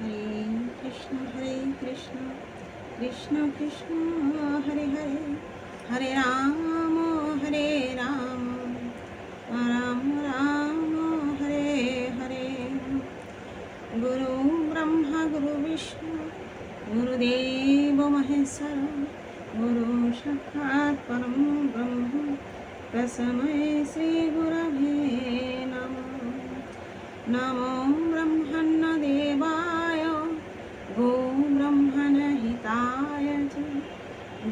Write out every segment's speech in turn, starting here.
হরে কৃষ্ণ হরে কৃষ্ণ কৃষ্ণ কৃষ্ণ হরে হরে হরে রাম হরে রাম রাম রাম হরে হরে গুরু ব্রহ্মা গুরু বিষ্ণু গুরুদেব মহেশ্বর গুরু সাক্ষাৎ পরম ব্রহ্ম তসময় শ্রী গুরভে নমঃ নমো ব্রহ্মণ্যদেবায় গো ব্রহ্মণহিতায় চ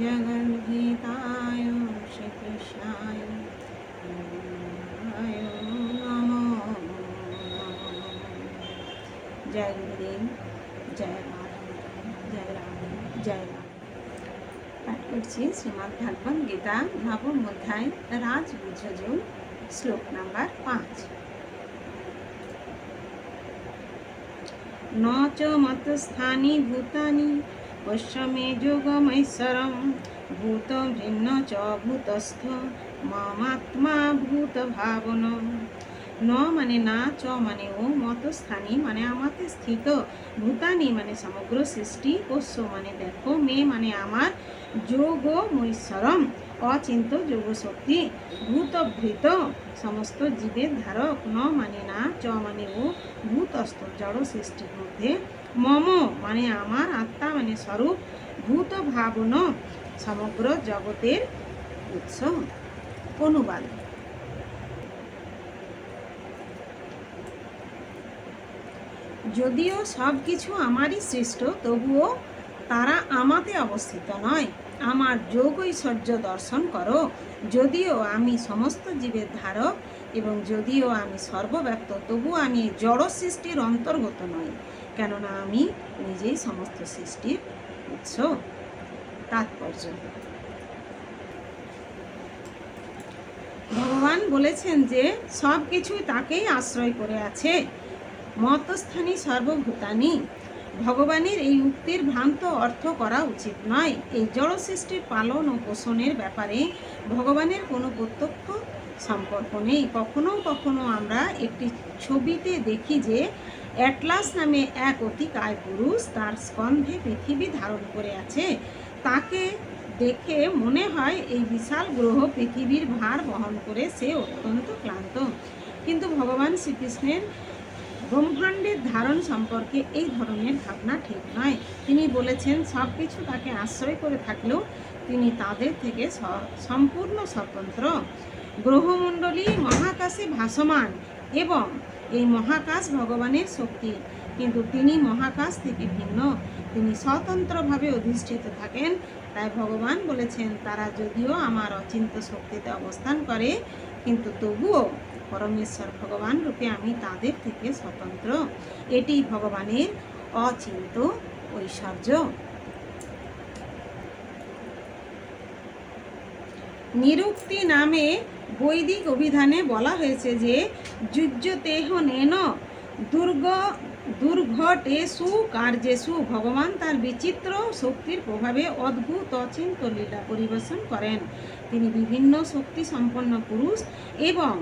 জগদ্গীতায় শ্রীকৃষ্ণায় নমো জয় গুরুদেব জয় মাধব জয় রাম জয় রাম। পাঠ করছি শ্রীমদ্ ভাগবত গীতা, নবম অধ্যায় রাজবুঝযোগ শ্লোক নাম্বার পাঁচ। ন চ মতস্থানি ভূতানি পশ্য মে যোগমৈশ্বরম, ভূত ভিন্ন চ ভূতস্থ, মমাত্মা ভূত ভাবন ন মানে না, চ মানে ও, মতস্থানি মানে আমাতে স্থিত। ভূতানি মানে সমগ্র সৃষ্টি, পোষ্য মানে দেখো, মে মানে আমার, যোগ মৈশ্বরম, অচিন্ত যোগ শক্তি ভূতভৃত, সমস্ত জীবের ধারক। ন মানে না, চ মানে ও, ভূতস্থ জড় সৃষ্টির মধ্যে। মম মানে আমার আত্মা মানে স্বরূপ ভূত ভাবন সমগ্র জগতের উৎস। অনুবাদ। যদিও সব কিছু আমারই সৃষ্ট, তবুও তারা আমাতে অবস্থিত নয়। আমার যোগ ঐশ্বর্য দর্শন করো। যদিও আমি সমস্ত জীবের ধারক এবং যদিও আমি সর্বব্যাপ্ত তবু আমি জড় সৃষ্টির অন্তর্গত নই, কেননা আমি নিজেই সমস্ত সৃষ্টির উৎস। তাৎপর্য। ভগবান বলেছেন যে সব কিছুই তাকেই আশ্রয় করে আছে। মতস্থানী সর্বভূতানি। ভগবানের এই উক্তির ভ্রান্ত অর্থ করা উচিত নয়। এই জড় সৃষ্টির পালন ও পোষণের ব্যাপারে ভগবানের কোনো প্রত্যক্ষ সম্পর্ক নেই। কখনো কখনো আমরা একটি ছবিতে দেখি যে, অ্যাটলাস নামে এক অতিকায় পুরুষ তার স্কন্ধে পৃথিবী ধারণ করে আছে। তাকে দেখে মনে হয় এই বিশাল গ্রহ পৃথিবীর ভার বহন করে সে অত্যন্ত ক্লান্ত। কিন্তু ভগবান শ্রীকৃষ্ণের ব্রহ্মাণ্ডের ধারণ সম্পর্কে এই ধরনের ভাবনা ঠিক নয়। তিনি বলেছেন সব কিছু তাকে আশ্রয় করে থাকলেও তিনি তাদের থেকে সম্পূর্ণ স্বতন্ত্র। গ্রহমণ্ডলী মহাকাশে ভাসমান এবং এই মহাকাশ ভগবানের শক্তি। কিন্তু তিনি মহাকাশ থেকে ভিন্ন। তিনি স্বতন্ত্রভাবে অধিষ্ঠিত থাকেন তাই ভগবান বলেছেন, তারা যদিও আমার অচিন্ত শক্তিতে অবস্থান করে, কিন্তু তবুও পরমেশ্বর ভগবান রূপে আমি তাদের থেকে স্বতন্ত্র। এটি ভগবানের অচিন্ত ঐশ্বর্য। নিরুক্তি নামে বৈদিক অভিধানে বলা হয়েছে যে, যুজ্য যুজ্যতেহ নেন দুর্গ, দুর্ঘটেষু, কার্যেষু ভগবান তার বিচিত্র শক্তির প্রভাবে অদ্ভুত, অচিন্ত লীলা পরিবেশন করেন। তিনি বিভিন্ন শক্তি সম্পন্ন পুরুষ এবং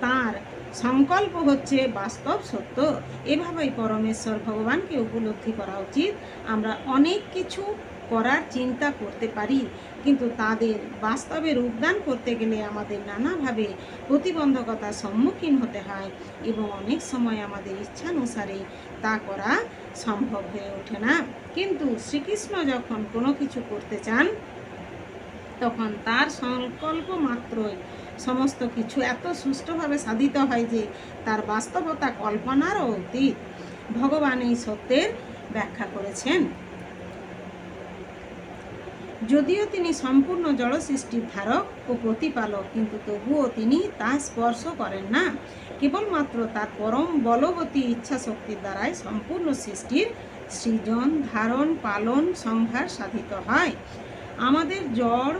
তার সংকল্প হচ্ছে বাস্তব সত্য। এভাবেই পরমেশ্বর ভগবানকে উপলব্ধি করা উচিত। আমরা অনেক কিছু করার চিন্তা করতে পারি। কিন্তু তাদের বাস্তবে রূপদান করতে গেলে আমাদের নানাভাবে প্রতিবন্ধকতার সম্মুখীন হতে হয় এবং অনেক সময় আমাদের ইচ্ছানুসারে তা করা সম্ভব হয়ে ওঠে না। কিন্তু শ্রীকৃষ্ণ যখন কোনো কিছু করতে চান, তখন তার সংকল্প মাত্রই সমস্ত কিছু এত সুষ্ঠুভাবে সাধিত হয় যে তার বাস্তবতা কল্পনারও অতীত। ভগবান এই সত্যের ব্যাখ্যা করেছেন। যদিও তিনি সম্পূর্ণ জড় সৃষ্টির ধারক ও প্রতিপালক, কিন্তু তবুও তিনি তা স্পর্শ করেন না। কেবলমাত্র তার পরম বলবতী ইচ্ছা শক্তির দ্বারাই সম্পূর্ণ সৃষ্টির সৃজন, ধারণ, পালন সংহার সাধিত হয়। আমাদের জড়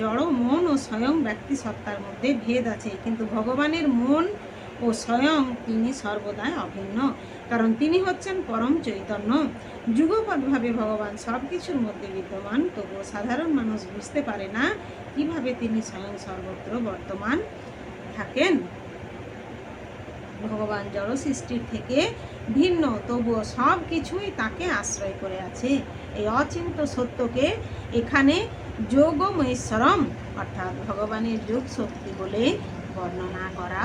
জড়, মন ও স্বয়ং ব্যক্তি সত্তার মধ্যে ভেদ আছে, কিন্তু ভগবানের মন ও স্বয়ং তিনি সর্বদাই অভিন্ন, কারণ তিনি হচ্ছেন পরম চৈতন্য। যুগপদভাবে ভগবান সব কিছুর মধ্যে বিদ্যমান, তবুও সাধারণ মানুষ বুঝতে পারে না কীভাবে তিনি স্বয়ং সর্বত্র বর্তমান থাকেন। ভগবান জড় সৃষ্টির থেকে ভিন্ন, তবুও সব কিছুই তাকে আশ্রয় করে আছে। এই অচিন্ত সত্যকে এখানে যোগমৈশ্বরম, অর্থাৎ ভগবানের যোগ শক্তি বলে বর্ণনা করা